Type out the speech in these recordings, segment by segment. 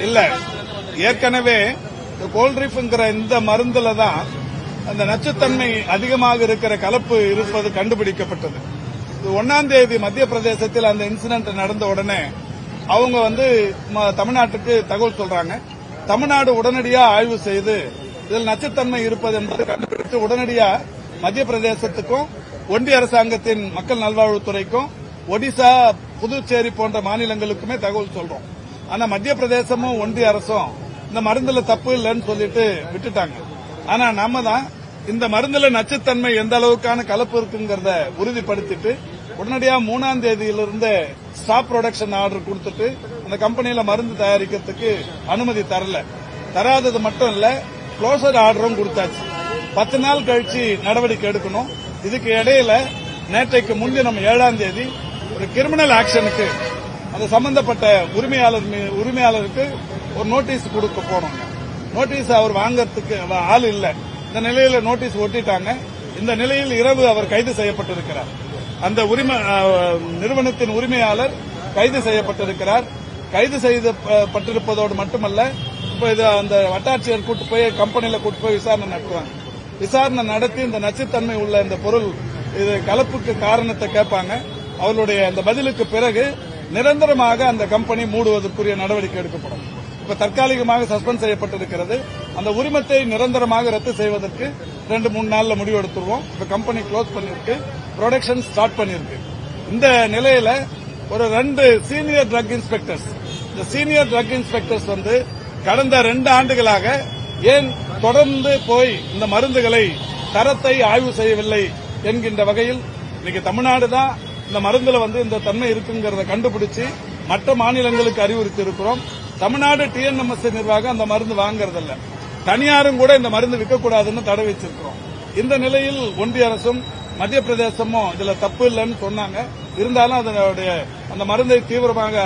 இல்ல. ஏற்கனவே கோல்ட்ரிஃப்ங்கிற இந்த மருந்துல தான் அந்த நச்சுத்தன்மை அதிகமாக இருக்கிற கலப்பு இருப்பது கண்டுபிடிக்கப்பட்டது. ஒன்னாம் தேதி மத்திய பிரதேசத்தில் அந்த இன்சிடென்ட் நடந்த உடனே அவங்க வந்து ம- தமிழ்நாட்டுக்கு தகவல் சொல்றாங்க. தமிழ்நாடு உடனடியா ஆய்வு செய்து இதில் நச்சுத்தன்மை இருப்பது என்பதை கண்டுபிடித்து உடனடியா மத்திய பிரதேசத்துக்கும் ஒன்றிய அரசாங்கத்தின் மக்கள் நல்வாழ்வுத்துறைக்கும் ஒடிசா புதுச்சேரி போன்ற மாநிலங்களுக்குமே தகவல் சொல்றோம். ஆனா மத்திய பிரதேசமும் ஒன்றிய அரசும் இந்த மருந்துல தப்பு இல்லைன்னு சொல்லிட்டு விட்டுட்டாங்க. ஆனா நாம தான் இந்த மருந்துல நச்சுத்தன்மை எந்த அளவுக்கான கலப்பு இருக்குங்கிறத உறுதிப்படுத்திட்டு உடனடியா மூணாம் தேதியிலிருந்து ஸ்டாப் ப்ரொடக்ஷன் ஆர்டர் கொடுத்துட்டு அந்த கம்பெனியில மருந்து தயாரிக்கிறதுக்கு அனுமதி தரல. தராதது மட்டும் இல்ல க்ளோசர் ஆர்டரும் கொடுத்தாச்சு. பத்து நாள் கழிச்சு நடவடிக்கை எடுக்கணும். இதுக்கு இடையில நேற்றைக்கு முன்தினம் ஏழாம் தேதி ஒரு கிரிமினல் ஆக்ஷனுக்கு அது சம்பந்தப்பட்ட உரிமையாளர் உரிமையாளருக்கு ஒரு நோட்டீஸ் கொடுக்க போனோம். நோட்டீஸ் அவர் வாங்கறதுக்கு அவ- ஆள் இல்லை. இந்த நிலையில நோட்டீஸ் ஒட்டிட்டாங்க. இந்த நிலையில் இரவு அவர் கைது செய்யப்பட்டிருக்கிறார். அந்த உரிமை நிறுவனத்தின் உரிமையாளர் கைது செய்யப்பட்டிருக்கிறார். கைது செய்யப்பட்டிருப்பதோடு மட்டுமல்ல இப்ப இது அந்த வட்டாட்சியர் கூட்டு போய் கம்பெனியில கூட்டு போய் விசாரணை நடத்துவாங்க. விசாரணை நடத்தி இந்த நச்சுத்தன்மை உள்ள இந்த பொருள் இது கலப்புக்கு காரணத்தை கேட்பாங்க. அவர்களுடைய அந்த பதிலுக்கு பிறகு நிரந்தரமாக அந்த கம்பெனி மூடுவதற்குரிய நடவடிக்கை எடுக்கப்படும். இப்ப தற்காலிகமாக சஸ்பெண்ட் செய்யப்பட்டிருக்கிறது. அந்த உரிமத்தை நிரந்தரமாக ரத்து செய்வதற்கு ரெண்டு மூணு நாள்ல முடிவு எடுத்துருவோம். இப்ப கம்பெனி க்ளோஸ் பண்ணிருக்கு. ப்ரொடக்ஷன் ஸ்டார்ட் பண்ணிருக்கு. இந்த நிலையில ஒரு ரெண்டு சீனியர் ட்ரக் இன்ஸ்பெக்டர்ஸ் இந்த சீனியர் ட்ரக் இன்ஸ்பெக்டர்ஸ் வந்து கடந்த ரெண்டு ஆண்டுகளாக ஏன் தொடர்ந்து போய் இந்த மருந்துகளை தரத்தை ஆய்வு செய்யவில்லை என்கின்ற வகையில் இன்னைக்கு தமிழ்நாடு தான் இந்த மருந்துல வந்து இந்த தன்மை இருக்குங்கிறத கண்டுபிடிச்சு மற்ற மாநிலங்களுக்கு அறிவுறுத்தி இருக்கிறோம் தமிழ்நாடு டிஎன்எம்எஸ் நிர்வாகம் அந்த மருந்து வாங்குறதில்ல. தனியாரும் கூட இந்த மருந்து விற்கக்கூடாதுன்னு தடை வச்சிருக்கிறோம். இந்த நிலையில் ஒன்றிய அரசும் மத்திய பிரதேசமும் இதுல தப்பு இல்லைன்னு சொன்னாங்க. இருந்தாலும் அதனுடைய அந்த மருந்தை தீவிரமாக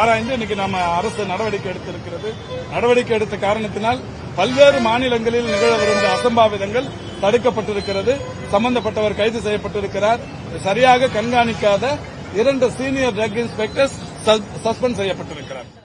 ஆராய்ந்து இன்னைக்கு நம்ம அரசு நடவடிக்கை எடுத்திருக்கிறது. நடவடிக்கை எடுத்த காரணத்தினால் பல்வேறு மாநிலங்களில் நிகழவிருந்த அசம்பாவிதங்கள் தடுக்கப்பட்டிருக்கிறது. சம்பந்தப்பட்டவர் கைது செய்யப்பட்டிருக்கிறார். சரியாக கண்காணிக்காத இரண்டு சீனியர் ட்ரக் இன்ஸ்பெக்டர்ஸ் சஸ்பெண்ட் செய்யப்பட்டிருக்கிறார்.